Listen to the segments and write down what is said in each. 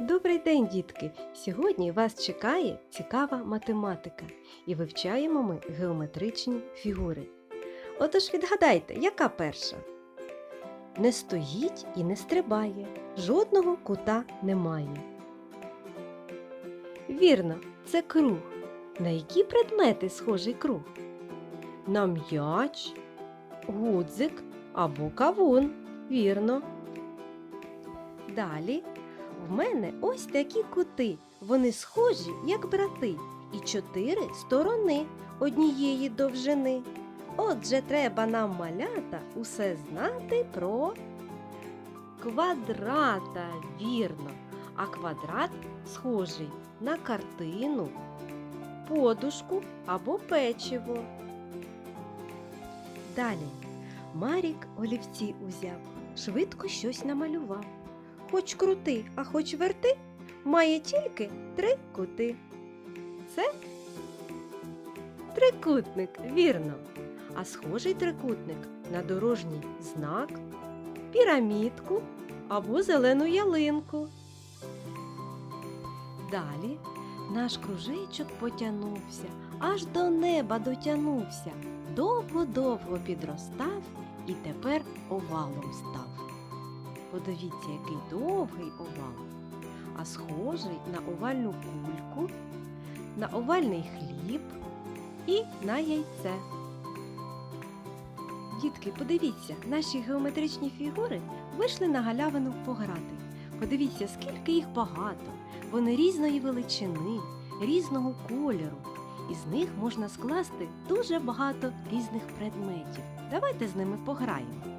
Добрий день, дітки! Сьогодні вас чекає цікава математика і вивчаємо ми геометричні фігури. Отож відгадайте, яка перша? Не стоїть і не стрибає, жодного кута немає. Вірно, це круг. На які предмети схожий круг? На м'яч, гудзик або кавун. Вірно. Далі в мене ось такі кути. Вони схожі, як брати, і чотири сторони однієї довжини. Отже, треба нам малята усе знати про квадрата, вірно. А квадрат схожий на картину, подушку або печиво. Далі Марік олівці узяв, швидко щось намалював. Хоч крути, а хоч верти, має тільки три кути. Це трикутник, вірно. А схожий трикутник на дорожній знак, пірамідку або зелену ялинку. Далі наш кружечок потягнувся, аж до неба дотягнувся, довго-довго підростав і тепер овалом став. Подивіться, який довгий овал, а схожий на овальну кульку, на овальний хліб і на яйце. Дітки, подивіться, наші геометричні фігури вийшли на галявину пограти. Подивіться, скільки їх багато. Вони різної величини, різного кольору. Із них можна скласти дуже багато різних предметів. Давайте з ними пограємо.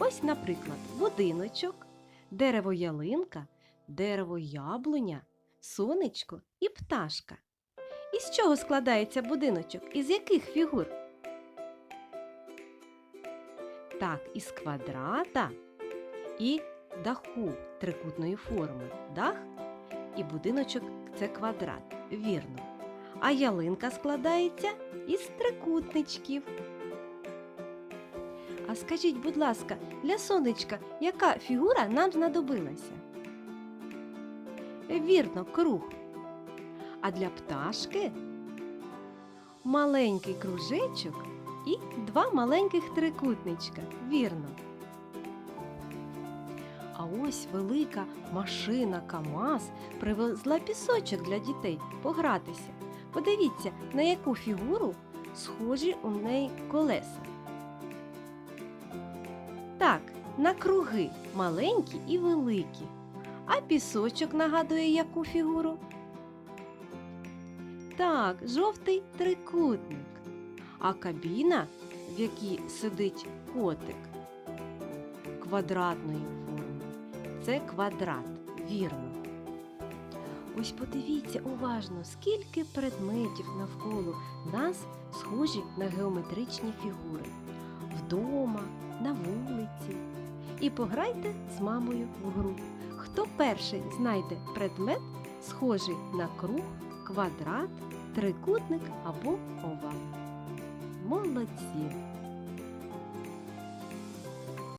Ось, наприклад, будиночок, дерево ялинка, дерево яблуня, сонечко і пташка. Із чого складається будиночок? Із яких фігур? Так, із квадрата і даху трикутної форми. Дах і будиночок це квадрат, вірно. А ялинка складається із трикутничків. А скажіть, будь ласка, для сонечка яка фігура нам знадобилася? Вірно, круг. А для пташки маленький кружечок і два маленьких трикутничка. Вірно. А ось велика машина КАМАЗ привезла пісочок для дітей погратися. Подивіться, на яку фігуру схожі у неї колеса. Так, на круги маленькі і великі. А пісочок нагадує яку фігуру? Так, жовтий трикутник. А кабіна, в якій сидить котик, квадратної форми. Це квадрат, вірно. Ось подивіться уважно, скільки предметів навколо нас схожі на геометричні фігури. Вдома, на вулиці. І пограйте з мамою в гру. Хто перший знайде предмет, схожий на круг, квадрат, трикутник або овал. Молодці!